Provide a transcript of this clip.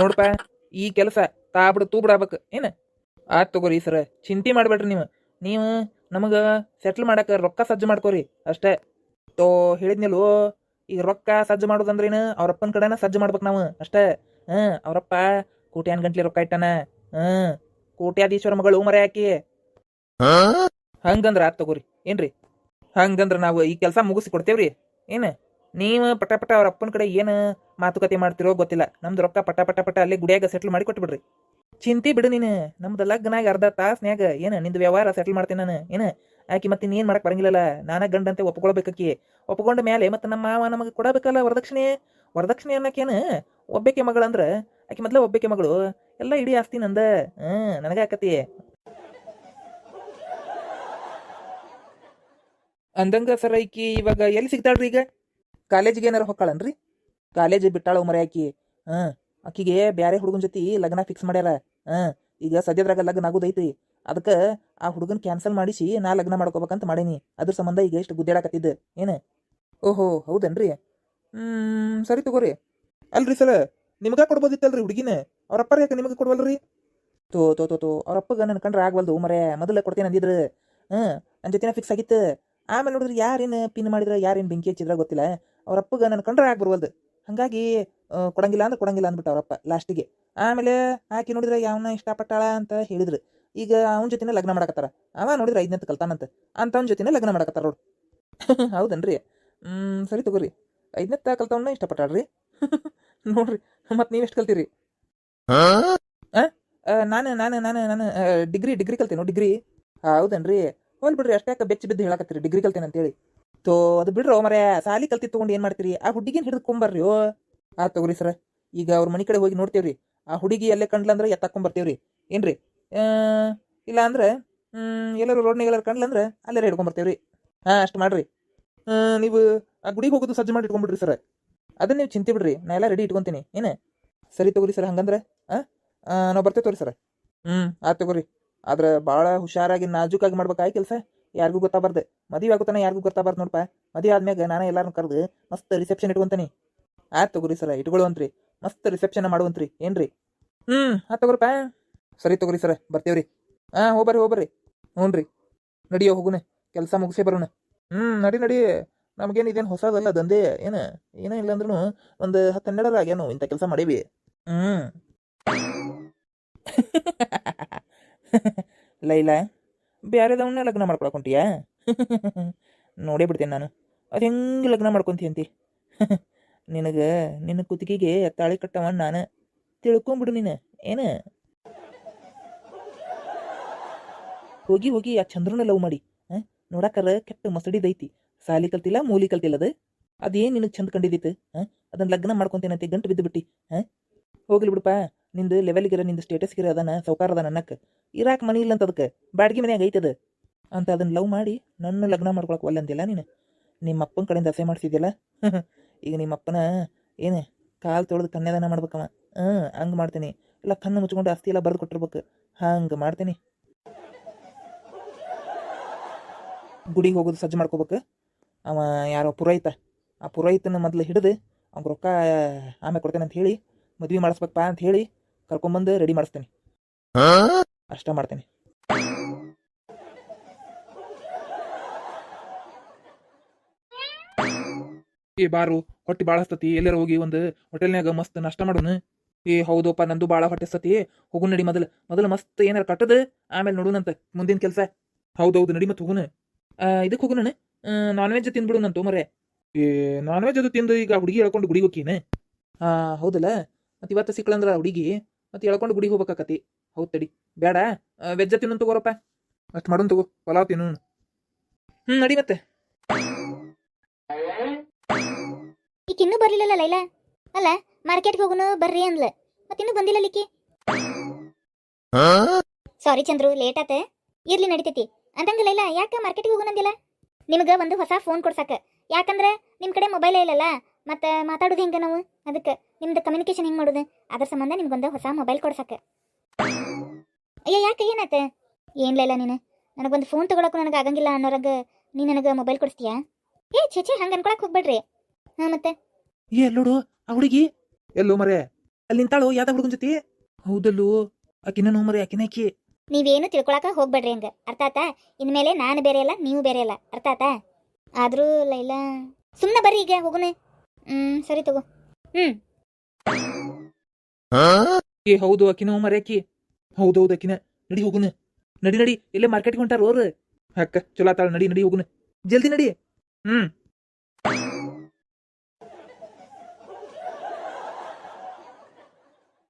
ನೋಡಪ್ಪ ಈ ಕೆಲಸ ತಾ ಬಿಡು ತೂ ಬಿಡಬೇಕು ಏನು? ಆತ್ ತಗೋರಿ ಸರ ಚಿಂತೆ ಮಾಡಬೇಡ್ರಿ ನೀವು. ನೀವು ನಮಗೆ ಸೆಟ್ಲ್ ಮಾಡಕ್ಕೆ ರೊಕ್ಕ ಸಜ್ಜು ಮಾಡ್ಕೋರಿ ಅಷ್ಟೇ. ತೋ ಹೇಳಿದ್ನಿಲ್ವ ಈಗ ರೊಕ್ಕ ಸಜ್ಜು ಮಾಡೋದಂದ್ರೇನು ಅವ್ರಪ್ಪನ ಕಡೆನ ಸಜ್ಜು ಮಾಡ್ಬೇಕು ನಾವು ಅಷ್ಟೇ. ಹ್ಞೂ ಅವರಪ್ಪ ಕೋಟ್ಯಾನ್ ಗಂಟ್ಲೆ ರೊಕ್ಕ ಇಟ್ಟಾನ. ಹ್ಞೂ ಕೋಟ್ಯಾಧೀಶ್ವರ ಮಗಳು ಮರೆ ಹಾಕಿ ಹಂಗಂದ್ರ ಆತ್ ತಗೋರಿ ಏನ್ರಿ? ಹಂಗಂದ್ರ ನಾವು ಈ ಕೆಲಸ ಮುಗಿಸಿ ಕೊಡ್ತೇವ್ರಿ ಏನು? ನೀವು ಪಟ ಪಟ ಅವ್ರ ಅಪ್ಪನ ಕಡೆ ಏನು ಮಾತುಕತೆ ಮಾಡ್ತಿರೋ ಗೊತ್ತಿಲ್ಲ. ನಮ್ದು ರೊಕ್ಕ ಪಟ ಪಟ ಪಟ ಅಲ್ಲಿ ಗುಡಿಯಾಗ ಸೆಟ್ಲ್ ಮಾಡಿ ಕೊಟ್ಬಿಡ್ರಿ. ಚಿಂತಿ ಬಿಡು ನೀನು. ನಮ್ದು ಲಗ್ನಾಗ ಅರ್ಧ ತಾಸ್ನ್ಯಾಗ ಏನು ನಿಂದು ವ್ಯವಹಾರ ಸೆಟ್ಲ್ ಮಾಡ್ತೀನಿ ನಾನು. ಏನು? ಆಕಿ ಮತ್ತೆ ನೀನು ಮಾಡಕ್ ಬರಂಗಿಲ್ಲಲ್ಲ. ನಾನ ಗಂಡಂತೆ ಒಪ್ಕೊಳ್ಬೇಕಿ ಒಪ್ಕೊಂಡ ಮೇಲೆ ಮತ್ತೆ ನಮ್ಮ ಮಾವ ನಮಗೆ ಕೊಡಬೇಕಲ್ಲ ವರದಕ್ಷಿಣೆ? ವರದಕ್ಷಿಣೆ ಅನ್ನಕೇನು ಮಗಳು ಅಂದ್ರೆ? ಆಕಿ ಮೊದ್ಲ ಒಬ್ಬಕ್ಕೆ ಮಗಳು. ಎಲ್ಲ ಇಡೀ ಆಸ್ತಿ ನಂದ. ಹ್ಮ್, ನನಗ ಆಕತಿ. ಅಂದಂಗ ಸರ್ ಐಕಿ ಇವಾಗ ಎಲ್ಲಿ ಸಿಗ್ತಾಳ್ರಿ ಈಗ? ಕಾಲೇಜಿಗೆ ಏನಾರು ಹೊಕ್ಕಾಳನ್ರಿ? ಕಾಲೇಜ್ ಬಿಟ್ಟಾಳ ಮರೆ ಆಕಿ. ಹ್ಮ್ ಆಕಿಗೆ ಬ್ಯಾರೆ ಹುಡುಗನ ಜೊತೆ ಲಗ್ನ ಫಿಕ್ಸ್ ಮಾಡ್ಯಾರ ಹ್ಮ್ ಈಗ ಸದ್ಯದ್ರಾಗ ಲಗ್ನ ಆಗುದೈತಿ ಅದಕ್ಕೆ ಆ ಹುಡುಗನ್ ಕ್ಯಾನ್ಸಲ್ ಮಾಡಿಸಿ ನಾ ಲಗ್ನ ಮಾಡ್ಕೋಬೇಕಂತ ಮಾಡೇನಿ. ಅದ್ರ ಸಂಬಂಧ ಈಗ ಎಷ್ಟು ಗುದ್ದಾಡಕತ್ತಿದ್ದ. ಏನು? ಓಹೋ, ಹೌದನ್ರಿ? ಹ್ಮ್, ಸರಿ ತಗೋರಿ. ಅಲ್ರಿ ಸರ ನಿಮ್ಗೆ ಕೊಡ್ಬೋದಿತ್ತಲ್ರಿ ಹುಡುಗಿನ? ಅವ್ರ ಅಪ್ಪರ ಯಾಕೆ ನಿಮಗೆ ಕೊಡ್ವಲ್ರಿ? ತೋ ತೋ ತೋ ತೋ, ಅವ್ರ ಅಪ್ಪಗ ನನ್ನ ಕಂಡ್ರೆ ಆಗ್ವಲ್ದು ಮರೆ ಮೊದಲ ಕೊಡ್ತೇನೆ ಅಂದಿದ್ರು. ಹ್ಮ್ ನನ್ನ ಜೊತೆನ ಫಿಕ್ಸ್ ಆಗಿತ್ತು. ಆಮೇಲೆ ನೋಡಿದ್ರೆ ಯಾರೇನು ಪಿನ್ ಮಾಡಿದ್ರೆ, ಯಾರೇನು ಬೆಂಕಿ ಹಚ್ಚಿದ್ರೆ ಗೊತ್ತಿಲ್ಲ. ಅವ್ರ ಅಪ್ಪಗ ನನ್ನ ಕಂಡ್ರೆ ಆಗಿ ಹಾಗಾಗಿ ಹಂಗಾಗಿ ಕೊಡಂಗಿಲ್ಲ ಅಂದ್ರೆ ಕೊಡಂಗಿಲ್ಲ ಅಂದ್ಬಿಟ್ಟು ಅವರಪ್ಪ ಲಾಸ್ಟಿಗೆ. ಆಮೇಲೆ ಆಕಿ ನೋಡಿದ್ರೆ ಯಾವನ ಇಷ್ಟಪಟ್ಟಾಳ ಅಂತ ಹೇಳಿದ್ರು. ಈಗ ಅವನ ಜೊತೆನೇ ಲಗ್ನ ಮಾಡಕತ್ತಾರ. ಅವ ನೋಡಿದ್ರೆ ಐದನೇತ್ ಕಲ್ತಾನಂತ. ಅಂತವನ ಜೊತೆನೇ ಲಗ್ನ ಮಾಡಕತ್ತಾರ ನೋಡು. ಹೌದನ್ರಿ? ಹ್ಮ್, ಸರಿ ತಗೋರಿ. ಐದನೇತ್ತ ಕಲ್ತವನ್ನ ಇಷ್ಟಪಟ್ಟಾಳ್ರಿ. ನೋಡ್ರಿ, ಮತ್ತೆ ನೀವು ಎಷ್ಟು ಕಲ್ತೀರಿ ನಾನು ನಾನು ನಾನು ನಾನು ಡಿಗ್ರಿ ಡಿಗ್ರಿ ಕಲ್ತೀನಿ ಡಿಗ್ರಿ. ಹೌದನ್ರಿ? ಹೋಲ್ ಬಿಡ್ರಿ ಅಷ್ಟೇ ಬೆಚ್ಚ ಬಿದ್ದು ಹೇಳಕತ್ತೀರಿ, ಡಿಗ್ರಿ ಕಲ್ತೇನೆ ಅಂತೇಳಿ. ತೋ, ಅದು ಬಿಡ್ರೋ ಮರೆ ಸಾಲಿ ಕಲ್ತಿ ತಗೊಂಡು ಏನ್ ಮಾಡ್ತೀರಿ? ಆ ಹುಡುಗಿನ ಹಿಡಿದುಕೊಂಬರ್ರಿ ಓ. ಆ ತಗೋರಿ ಸರ. ಈಗ ಅವ್ರ ಮನೆ ಕಡೆ ಹೋಗಿ ನೋಡ್ತೇವ್ರಿ. ಆ ಹುಡುಗಿ ಅಲ್ಲೇ ಕಂಡ್ಲಂದ್ರೆ ಎತ್ತಾಕೊಂಬರ್ತೇವ್ರಿ ಏನ್ರಿ? ಇಲ್ಲ ಅಂದ್ರೆ ಎಲ್ಲರೂ ರೋಡ್ನಾಗ ಎಲ್ಲರೂ ಕಂಡ್ಲಂದ್ರೆ ಅಲ್ಲೇ ಹಿಡ್ಕೊಂಬರ್ತೇವ್ರಿ. ಹಾ, ಅಷ್ಟು ಮಾಡ್ರಿ. ನೀವು ಆ ಗುಡಿಗೆ ಹೋಗೋದು ಸಜ್ಜು ಮಾಡಿ ಇಟ್ಕೊಂಡ್ಬಿಡ್ರಿ ಸರ್. ಅದನ್ನ ನೀವು ಚಿಂತೆ ಬಿಡ್ರಿ. ನಾ ಎಲ್ಲ ರೆಡಿ ಇಟ್ಕೊಂತೀನಿ. ಏನು? ಸರಿ ತಗೋರಿ ಸರ್, ಹಂಗಂದ್ರೆ, ಆ? ನಾವು ಬರ್ತೇವೆ ತಗೋರಿ ಸರ್. ಹ್ಞೂ ಆಯ್ತು ತಗೋರಿ ಆದ್ರೆ ಭಾಳ ಹುಷಾರಾಗಿ ನಾಜೂಕಾಗಿ ಮಾಡ್ಬೇಕಾಯ್ ಕೆಲಸ? ಯಾರಿಗೂ ಗೊತ್ತಾಗಬಾರ್ದು ಮದುವೆ ಆಗುತ್ತಾನೆ ಯಾರಿಗೂ ಗೊತ್ತಾಗಬಾರ್ದು ನೋಡಪ್ಪ ಮದುವೆ ಆದ್ಮ್ಯಾಗ ನಾನು ಎಲ್ಲರನ್ನು ಕರೆದು ಮಸ್ತ್ ರಿಸೆಪ್ಷನ್ ಇಟ್ಕೊಂತೀನಿ. ಆಯ್ತು ತಗೋರಿ ಸರ ಇಟ್ಕೊಳ್ಳುವಂತ್ರಿ ಮಸ್ತ್ ರಿಸೆಪ್ಷನ್ ಮಾಡುವಂತ್ರಿ. ಏನ್ರಿ? ಹ್ಞೂ ಆಯ್ತು ತಗೋರಪ್ಪ. ಸರಿ ತಗೋರಿ ಸರ, ಬರ್ತೇವ್ರಿ. ಹಾಂ, ಹೋಗ್ಬರ್ರಿ ಹೋಗ್ಬರ್ರಿ. ಹ್ಞೂ ರೀ ನಡಿಯೋ ಹೋಗುನೆ, ಕೆಲಸ ಮುಗಿಸೇ ಬರೋಣ. ಹ್ಞೂ ನಡಿ ನಡಿ. ನಮಗೇನು ಇದೇನು ಹೊಸದಲ್ಲ, ದಂಧೆ, ಏನು, ಏನೇ ಇಲ್ಲ ಅಂದ್ರೂ ಒಂದು ಹತ್ತು ಹನ್ನೆರಡರ ಆಗ್ಯಾನು ಇಂಥ ಕೆಲಸ ಮಾಡೀವಿ. ಹ್ಞೂ ಲೈಲ. ಬ್ಯಾರೆದವನ್ನ ಲಗ್ನ ಮಾಡ್ಕೊಳಕೊಂತೀಯಾ ನೋಡೇ ಬಿಡ್ತೇನೆ ನಾನು. ಅದು ಹೆಂಗೆ ಲಗ್ನ ಮಾಡ್ಕೊಂತೀಯಂತಿ? ನಿನಗೆ ನಿನ್ನ ಕುತ್ತಿಗೆಗೆ ತಾಳಿ ಕಟ್ಟವ ನಾನು. ತಿಳ್ಕೊಂಬಿಡು ನೀನು. ಏನು? ಹೋಗಿ ಹೋಗಿ ಆ ಚಂದ್ರನ ಲವ್ ಮಾಡಿ. ಹಾಂ ನೋಡಾಕರ ಕೆಟ್ಟ ಮಸಡಿದೈತಿ ಸಾಲಿ ಕಲ್ತಿಲ್ಲ, ಮೂಲಿ ಕಲ್ತಿಲ್ಲ ಅದು ಅದೇನು ನಿನಗೆ ಚಂದ ಕಂಡಿದ್ದಿತ್ತು ಹಾಂ ಅದನ್ನು ಲಗ್ನ ಮಾಡ್ಕೊತೇನಂತೆ, ಗಂಟು ಬಿದ್ದು ಬಿಟ್ಟಿ ಹಾಂ ಹೋಗ್ಲಿ ಬಿಡಪ್ಪ ನಿಂದು ಲೆವೆಲ್ಗಿರ ನಿಂದು ಸ್ಟೇಟಸ್ಗಿರ ಅದನ್ನ, ಸೌಕಾರ ಅದ ನನ್ನಕ್ಕೆ. ಇರಾಕ್ ಮನಿ ಇಲ್ಲ ಅಂತ ಅದಕ್ಕೆ ಬಾಡ್ಗಿ ಮನ್ಯಾಗ ಐತದ. ಅಂತ ಅದನ್ನ ಲವ್ ಮಾಡಿ, ನನ್ನ ಲಗ್ನ ಮಾಡ್ಕೊಳಕ್ಕೆ ಒಲ್ಲೆ ಅಂತಿಲ್ಲ ನೀನು. ನಿಮ್ಮ ಅಪ್ಪನ ಕಡೆಯಿಂದ ಅಸೆ ಮಾಡಿಸಿದ್ಯಲ್ಲ? ಈಗ ನಿಮ್ಮ ಅಪ್ಪನ ಏನು, ಕಾಲು ತೊಳೆದು ಕನ್ಯಾದಾನ ಮಾಡ್ಬೇಕವ. ಹ್ಞೂ ಹಂಗೆ ಮಾಡ್ತೀನಿ. ಇಲ್ಲ, ಕಣ್ಣು ಮುಚ್ಕೊಂಡು ಅಸ್ತಿ ಎಲ್ಲ ಬರೆದು ಕೊಟ್ಟಿರ್ಬೇಕು. ಹಂಗೆ ಮಾಡ್ತೀನಿ. ಗುಡಿಗೆ ಹೋಗೋದು ಸಜ್ಜು ಮಾಡ್ಕೋಬೇಕು. ಅವ ಯಾರೋ ಪುರೋಹಿತ. ಆ ಪುರೋಹಿತನ ಮೊದಲು ಹಿಡಿದು, ಅವ್ನಿಗೆ ರೊಕ್ಕ ಆಮೇಲೆ ಕೊಡ್ತೇನೆ ಅಂತ ಹೇಳಿ, ಮದುವೆ ಮಾಡಿಸ್ಬೇಕಪ್ಪ ಅಂತ ಹೇಳಿ ಕರ್ಕೊಂಬಂದು ರೆಡಿ ಮಾಡಿಸ್ತೇನೆ. ಅಷ್ಟ ಮಾಡ್ತೇನೆ. ಏ ಬಾರು ಹೊಟ್ಟಿ ಬಾಳ ಹಸ್ತತಿ ಎಲ್ಲಾರ ಹೋಗಿ ಒಂದು ಹೋಟೆಲ್ನಾಗ ಮಸ್ತ್ ನಷ್ಟ ಮಾಡೋಣ. ಏ ಹೌದಪ್ಪ ನಂದು ಬಾಳ ಹೊಟ್ಟೆ ಹಸ್ತತಿ. ಹೋಗು ನಡಿ ಮೊದಲು. ಮೊದಲು ಮಸ್ತ್ ಏನಾರ ಕಟ್ಟದ ಆಮೇಲೆ ನೋಡೋಣಂತ ಮುಂದಿನ ಕೆಲಸ. ಹೌದೌದು ನಡಿ ಮತ್ತೆ ಹೋಗುಣ ಇದಕ್ಕೆ ಹೋಗೋಣ ನಾನ್? ವೆಜ್ ತಿಂದ್ಬಿಡುನಂತ ಮರೆ ಏ ನಾನ್ ವೆಜ್ ಅದು ತಿಂದು ಈಗ ಹುಡುಗಿ ಹೇಳ್ಕೊಂಡು ಗುಡಿಗೆ ಹೋಗ್ಕೀನ ಹಾ ಹೌದಲ್ಲ? ಮತ್ತೆ ಇವತ್ತು ಸಿಕ್ಕಳಂದ್ರ ಹುಡುಗಿ. ಮತ್ತೆ ಎಳ್ಕೊಂಡು ಗುಡಿ ಹೋಗ್ಬೇಕಾಕತಿ. ಹೌದ್ ತಡಿ. ಬೇಡ ವೆಜ್ಜ ತಿನ್ನು ತಗೋರಪ್ಪ ಅಷ್ಟು ಮಾಡೋನ್ ತಗೋ. ಪಲಾವ್ ತಿನ್ನು ಹ್ಮ್, ನಡಿ ಮತ್ತೆ. ಇನ್ನೂ ಬರ್ಲಿಲ್ಲಲ್ಲ ಲೈಲಾ? ಅಲ್ಲ, ಮಾರ್ಕೆಟ್ಗೆ ಹೋಗುನು ಬರ್ರಿ ಅಂದ್ಲ. ಮತ್ತಿನ್ನೂ ಬಂದಿಲ್ಲ ಲಿಕ್ಕಿ ಸಾರಿ ಚಂದ್ರು ಲೇಟ್ ಆತ. ಇರ್ಲಿ ನಡಿತೈತಿ. ಅಂದಂಗ ಲೈಲಾ, ಯಾಕ ಮಾರ್ಕೆಟ್ಗೆ ಹೋಗುನಂದಿಲ್ಲ ನಿಮ್ಗೆ ಒಂದು ಹೊಸ ಫೋನ್ ಕೊಡ್ಸಾಕ. ಯಾಕಂದ್ರೆ ನಿಮ್ಮ ಕಡೆ ಮೊಬೈಲೇ ಇಲ್ಲಲ್ಲ ಮತ್ತೆ ಮಾತಾಡೋದು ಹೆಂಗ ನಾವು? ಅದಕ್ಕೆ ನಿಮ್ದು ಕಮ್ಯುನಿಕೇಶನ್ ಹೆಂಗೆ ಮಾಡೋದು? ಅದ್ರ ಸಂಬಂಧ ನಿಮ್ಗೊಂದು ಹೊಸ ಮೊಬೈಲ್ ಕೊಡ್ಸಕ್ಕೆ ಅಯ್ಯ ಯಾಕೆ ಏನಾತ ಏನ್ಲಿಲ್ಲ ಲೈಲಾ ನೀನು? ನನಗೊಂದು ಫೋನ್ ತಗೊಳಕ್ಕೂ ನನಗೆ ಆಗಂಗಿಲ್ಲ ಅನ್ನೋರಂಗ ನೀ ನನಗೆ ಮೊಬೈಲ್ ಕೊಡಿಸ್ತೀಯಾ? ಏ ಛೇ ಛೇ ಹಂಗೆ ಅನ್ಕೊಳಕ್ ಹೋಗ್ಬೇಡ್ರಿ. ಹಾಂ ಮತ್ತೆ? ಏ ಎಲ್ಲೋಡು ಆ ಹುಡುಗಿ. ಎಲ್ಲೋ ಮರೆ ಅಲ್ಲಿ ನಿಂತಾಳು ಯಾವ್ದ ಹುಡುಗನ ಜೊತೆ? ಹೌದಲ್ಲೋ ಆಕಿನ ನೋ ಮರೆ ಆಕಿನ ಆಕಿ. ನೀವೇನು ತಿಳ್ಕೊಳಕ ಹೋಗ್ಬೇಡ್ರಿ ಹಂಗ. ಅರ್ಥ ಆತಾ? ಇನ್ಮೇಲೆ ನಾನು ಬೇರೆ ಅಲ್ಲ ನೀವು ಬೇರೆ ಅಲ್ಲ. ಅರ್ಥ ಆತಾ? ಆದ್ರೂ ಲೈಲಾ ಸುಮ್ಮನೆ ಬರ್ರಿ ಈಗ ಹೋಗುನೆ. ಹ್ಮ್ ಸರಿ ತಗೋ. ಏ ಹೌದು ಮರಿ ಹೌದು ಹೌದೌದು ಅಕ್ಕಿನ ನಡಿ ಹೋಗುನ. ನಡಿ ನಡಿ. ಇಲ್ಲೇ ಮಾರ್ಕೆಟ್ಗೆ ಹೊಂಟಾರ ಅವ್ರ. ಅಕ್ಕ ಚಲೋ ಆತಾಳ ನಡಿ ನಡಿ ಹೋಗುನ. ಜಲ್ದಿ ನಡಿ. ಹ್ಮ್.